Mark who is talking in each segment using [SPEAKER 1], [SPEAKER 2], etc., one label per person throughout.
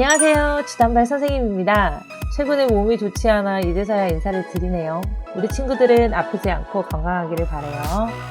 [SPEAKER 1] 안녕하세요. 주단발 선생님입니다. 최근에 몸이 좋지 않아 이제서야 인사를 드리네요. 우리 친구들은 아프지 않고 건강하기를 바래요.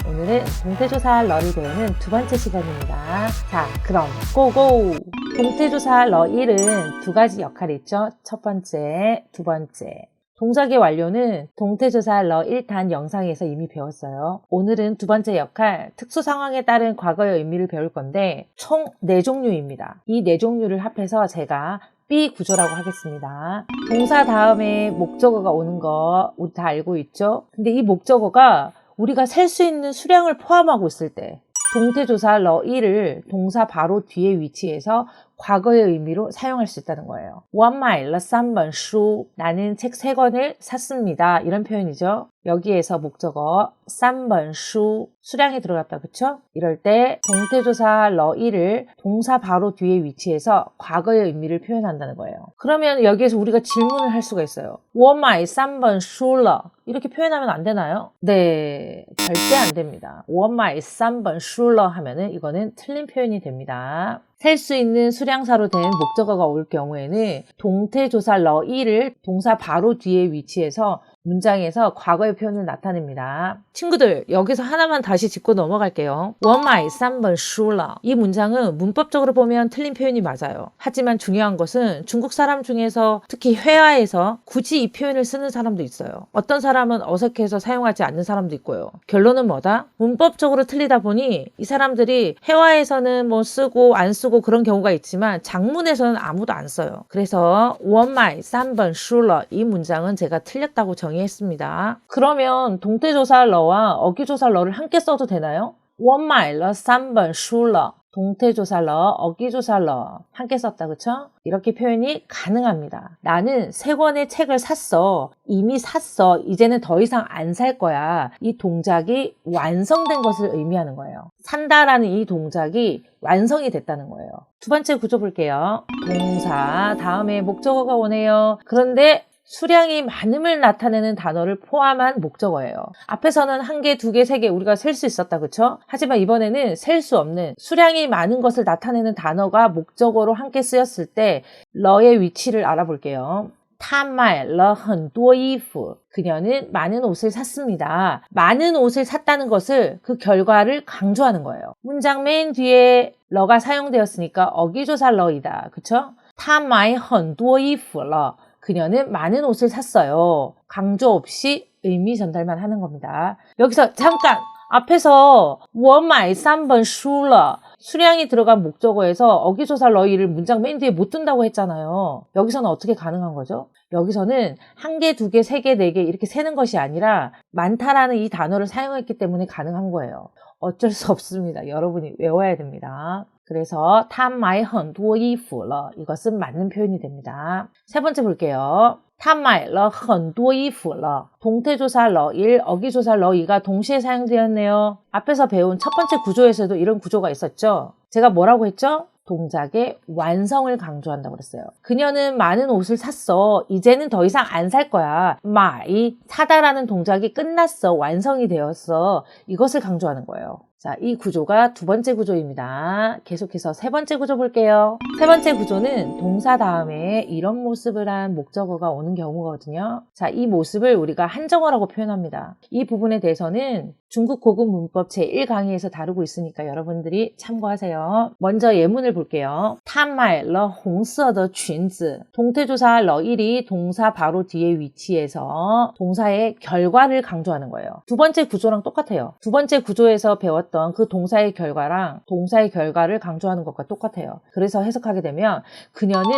[SPEAKER 1] 오늘은 동태조사 러를 배우는 두 번째 시간입니다. 자, 그럼 고고! 동태조사 러 1은 두 가지 역할이 있죠. 첫 번째, 두 번째. 동작의 완료는 동태조사 러 1단 영상에서 이미 배웠어요. 오늘은 두 번째 역할, 특수 상황에 따른 과거의 의미를 배울 건데 총 4종류입니다. 이 4종류를 합해서 제가 B 구조라고 하겠습니다. 동사 다음에 목적어가 오는 거 우리 다 알고 있죠? 근데 이 목적어가 우리가 셀 수 있는 수량을 포함하고 있을 때 동태조사 러 1을 동사 바로 뒤에 위치해서 과거의 의미로 사용할 수 있다는 거예요. 워마일러 3번 슈. 나는 책 3권을 샀습니다. 이런 표현이죠. 여기에서 목적어 3번 슈 수량이 들어갔다 그쵸? 이럴 때 동태조사 러이를 동사 바로 뒤에 위치해서 과거의 의미를 표현한다는 거예요. 그러면 여기에서 우리가 질문을 할 수가 있어요. 워마일 3번 슈러 이렇게 표현하면 안 되나요? 네, 절대 안 됩니다. 워마일 3번 슈러 하면은 이거는 틀린 표현이 됩니다. 셀 수 있는 수량사로 된 목적어가 올 경우에는 동태조사 러 1을 동사 바로 뒤에 위치해서 문장에서 과거의 표현을 나타냅니다. 친구들 여기서 하나만 다시 짚고 넘어갈게요. 원마이 3번 슈라 이 문장은 문법적으로 보면 틀린 표현이 맞아요. 하지만 중요한 것은 중국 사람 중에서 특히 회화에서 굳이 이 표현을 쓰는 사람도 있어요. 어떤 사람은 어색해서 사용하지 않는 사람도 있고요. 결론은 뭐다? 문법적으로 틀리다 보니 이 사람들이 회화에서는 뭐 쓰고 안 쓰고 그런 경우가 있지만 장문에서는 아무도 안 써요. 그래서 원마이 3번 슈라 이 문장은 제가 틀렸다고 정의 정의했습니다. 그러면 동태조사 러와 어기조사 러를 함께 써도 되나요? 我买了三本书了. 동태조사 러, 어기조사 러 함께 썼다 그쵸? 이렇게 표현이 가능합니다. 나는 세 권의 책을 샀어. 이미 샀어. 이제는 더 이상 안 살 거야. 이 동작이 완성된 것을 의미하는 거예요. 산다라는 이 동작이 완성이 됐다는 거예요. 두 번째 구조 볼게요. 동사 다음에 목적어가 오네요. 그런데 수량이 많음을 나타내는 단어를 포함한 목적어예요. 앞에서는 한 개, 두 개, 세 개 우리가 셀 수 있었다. 그쵸? 하지만 이번에는 셀 수 없는 수량이 많은 것을 나타내는 단어가 목적어로 함께 쓰였을 때 러의 위치를 알아볼게요. 他买了很多衣服. 그녀는 많은 옷을 샀습니다. 많은 옷을 샀다는 것을 그 결과를 강조하는 거예요. 문장 맨 뒤에 러가 사용되었으니까 어기조사 러이다. 그쵸? 他买很多衣服了. 그녀는 많은 옷을 샀어요. 강조 없이 의미 전달만 하는 겁니다. 여기서 잠깐! 앞에서 我买三本书了 수량이 들어간 목적어에서 어기조사 러이를 문장 맨 뒤에 못 든다고 했잖아요. 여기서는 어떻게 가능한 거죠? 여기서는 한 개, 두 개, 세 개, 네 개 이렇게 세는 것이 아니라 많다라는 이 단어를 사용했기 때문에 가능한 거예요. 어쩔 수 없습니다. 여러분이 외워야 됩니다. 그래서 他买很多衣服了 이것은 맞는 표현이 됩니다. 세 번째 볼게요. 他买了很多衣服了 동태조사 러1, 어기조사 러2가 동시에 사용되었네요. 앞에서 배운 첫 번째 구조에서도 이런 구조가 있었죠. 제가 뭐라고 했죠? 동작의 완성을 강조한다고 그랬어요. 그녀는 많은 옷을 샀어. 이제는 더 이상 안 살 거야. 마이 사다라는 동작이 끝났어. 완성이 되었어. 이것을 강조하는 거예요. 자, 이 구조가 두 번째 구조입니다. 계속해서 세 번째 구조 볼게요. 세 번째 구조는 동사 다음에 이런 모습을 한 목적어가 오는 경우거든요. 자, 이 모습을 우리가 한정어라고 표현합니다. 이 부분에 대해서는 중국 고급 문법 제1강의에서 다루고 있으니까 여러분들이 참고하세요. 먼저 예문을 볼게요. 탄말 러 홍서더 쥔즈 동태조사 러일이 동사 바로 뒤에 위치해서 동사의 결과를 강조하는 거예요. 두 번째 구조랑 똑같아요. 두 번째 구조에서 배웠던 나왔던 그 동사의 결과랑 동사의 결과를 강조하는 것과 똑같아요. 그래서 해석하게 되면 그녀는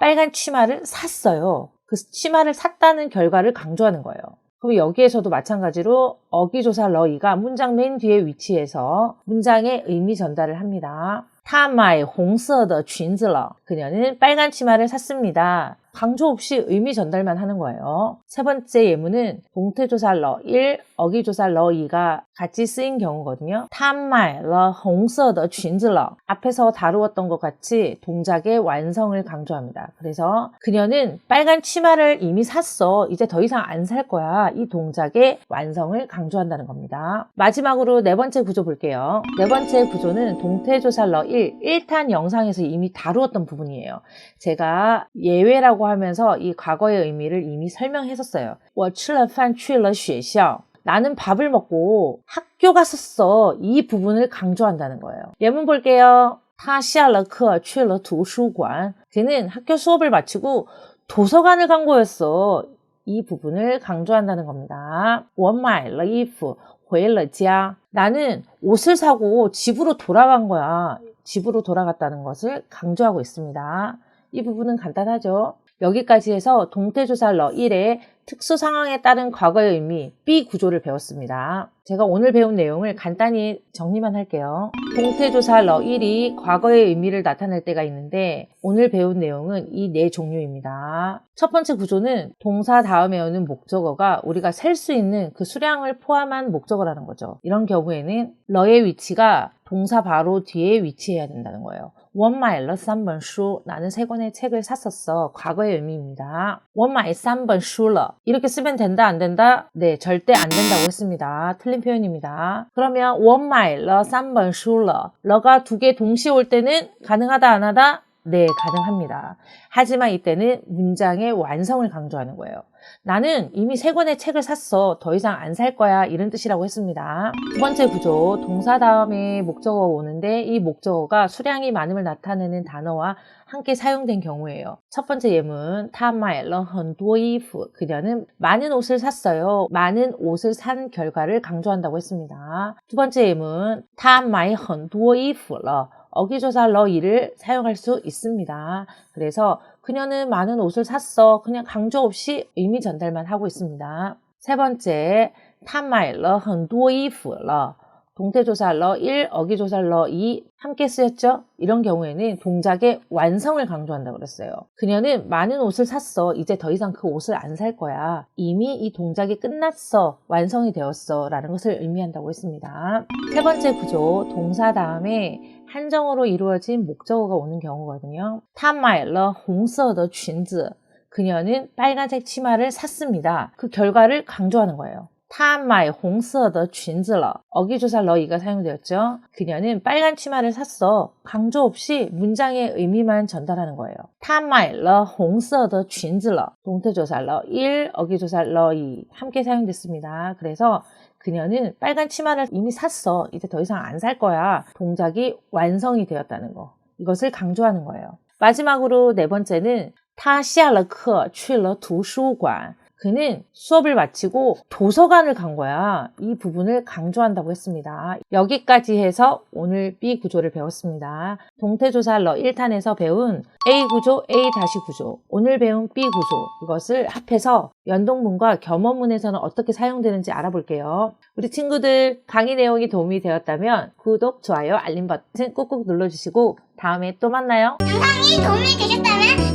[SPEAKER 1] 빨간 치마를 샀어요. 그 치마를 샀다는 결과를 강조하는 거예요. 그럼 여기에서도 마찬가지로 어기조사 러이가 문장 맨 뒤에 위치해서 문장의 의미 전달을 합니다. 타마의 홍서더 쥔즈러 그녀는 빨간 치마를 샀습니다. 강조 없이 의미 전달만 하는 거예요. 세 번째 예문은 동태조사 러 1, 어기조사 러 2가 같이 쓰인 경우거든요. 他买了红色的裙子了. 앞에서 다루었던 것 같이 동작의 완성을 강조합니다. 그래서 그녀는 빨간 치마를 이미 샀어. 이제 더 이상 안 살 거야. 이 동작의 완성을 강조한다는 겁니다. 마지막으로 네 번째 구조 볼게요. 네 번째 구조는 동태조사 러 1, 1탄 영상에서 이미 다루었던 부분이에요. 제가 예외라고 하면서 이 과거의 의미를 이미 설명했었어요. 我吃了饭去了学校. 나는 밥을 먹고 학교 갔었어. 이 부분을 강조한다는 거예요. 예문 볼게요. 他下了课去了图书馆. 그는 학교 수업을 마치고 도서관을 간 거였어. 이 부분을 강조한다는 겁니다. 我买了衣服回了家. 나는 옷을 사고 집으로 돌아간 거야. 집으로 돌아갔다는 것을 강조하고 있습니다. 이 부분은 간단하죠. 여기까지 해서 동태조사 러 1의 특수 상황에 따른 과거의 의미 B 구조를 배웠습니다. 제가 오늘 배운 내용을 간단히 정리만 할게요. 동태조사 러 1이 과거의 의미를 나타낼 때가 있는데 오늘 배운 내용은 이 네 종류입니다. 첫 번째 구조는 동사 다음에 오는 목적어가 우리가 셀 수 있는 그 수량을 포함한 목적어라는 거죠. 이런 경우에는 러의 위치가 동사 바로 뒤에 위치해야 된다는 거예요. 원마일러 3번 슈 나는 세 권의 책을 샀었어 과거의 의미입니다. 원마일 3번 슈러 이렇게 쓰면 된다 안 된다? 네 절대 안 된다고 했습니다. 틀린 표현입니다. 그러면 원마일러 3번 슈러 러가 두 개 동시에 올 때는 가능하다 안 하다? 네, 가능합니다. 하지만 이때는 문장의 완성을 강조하는 거예요. 나는 이미 세 권의 책을 샀어. 더 이상 안 살 거야. 이런 뜻이라고 했습니다. 두 번째 구조, 동사 다음에 목적어가 오는데 이 목적어가 수량이 많음을 나타내는 단어와 함께 사용된 경우예요. 첫 번째 예문, 타마엘러 헌도이프. 그녀는 많은 옷을 샀어요. 많은 옷을 산 결과를 강조한다고 했습니다. 두 번째 예문, 타마이 헌도이프러. 어기조사 러 이를 사용할 수 있습니다. 그래서 그녀는 많은 옷을 샀어. 그냥 강조 없이 의미 전달만 하고 있습니다. 세 번째, 他买了很多衣服了. 동태조사 러 1, 어기조사 러 2 함께 쓰였죠? 이런 경우에는 동작의 완성을 강조한다고 그랬어요. 그녀는 많은 옷을 샀어. 이제 더 이상 그 옷을 안 살 거야. 이미 이 동작이 끝났어. 완성이 되었어. 라는 것을 의미한다고 했습니다. 세 번째 구조, 동사 다음에 한정어로 이루어진 목적어가 오는 경우거든요. 她买了红色的裙子. 그녀는 빨간색 치마를 샀습니다. 그 결과를 강조하는 거예요. 她买红色的裙子了. 어기조사 러이가 사용되었죠. 그녀는 빨간 치마를 샀어. 강조 없이 문장의 의미만 전달하는 거예요. 她买了红色的裙子了. 동태조사 러 1, 어기조사 러 2 함께 사용됐습니다. 그래서 그녀는 빨간 치마를 이미 샀어. 이제 더 이상 안 살 거야. 동작이 완성이 되었다는 거. 이것을 강조하는 거예요. 마지막으로 네 번째는 他下了课去了图书馆. 그는 수업을 마치고 도서관을 간 거야. 이 부분을 강조한다고 했습니다. 여기까지 해서 오늘 B 구조를 배웠습니다. 동태조사 러 1탄에서 배운 A 구조, A 다시 구조, 오늘 배운 B 구조 이것을 합해서 연동문과 겸업문에서는 어떻게 사용되는지 알아볼게요. 우리 친구들 강의 내용이 도움이 되었다면 구독, 좋아요, 알림 버튼 꾹꾹 눌러주시고 다음에 또 만나요.
[SPEAKER 2] 영상이 도움이 되셨다면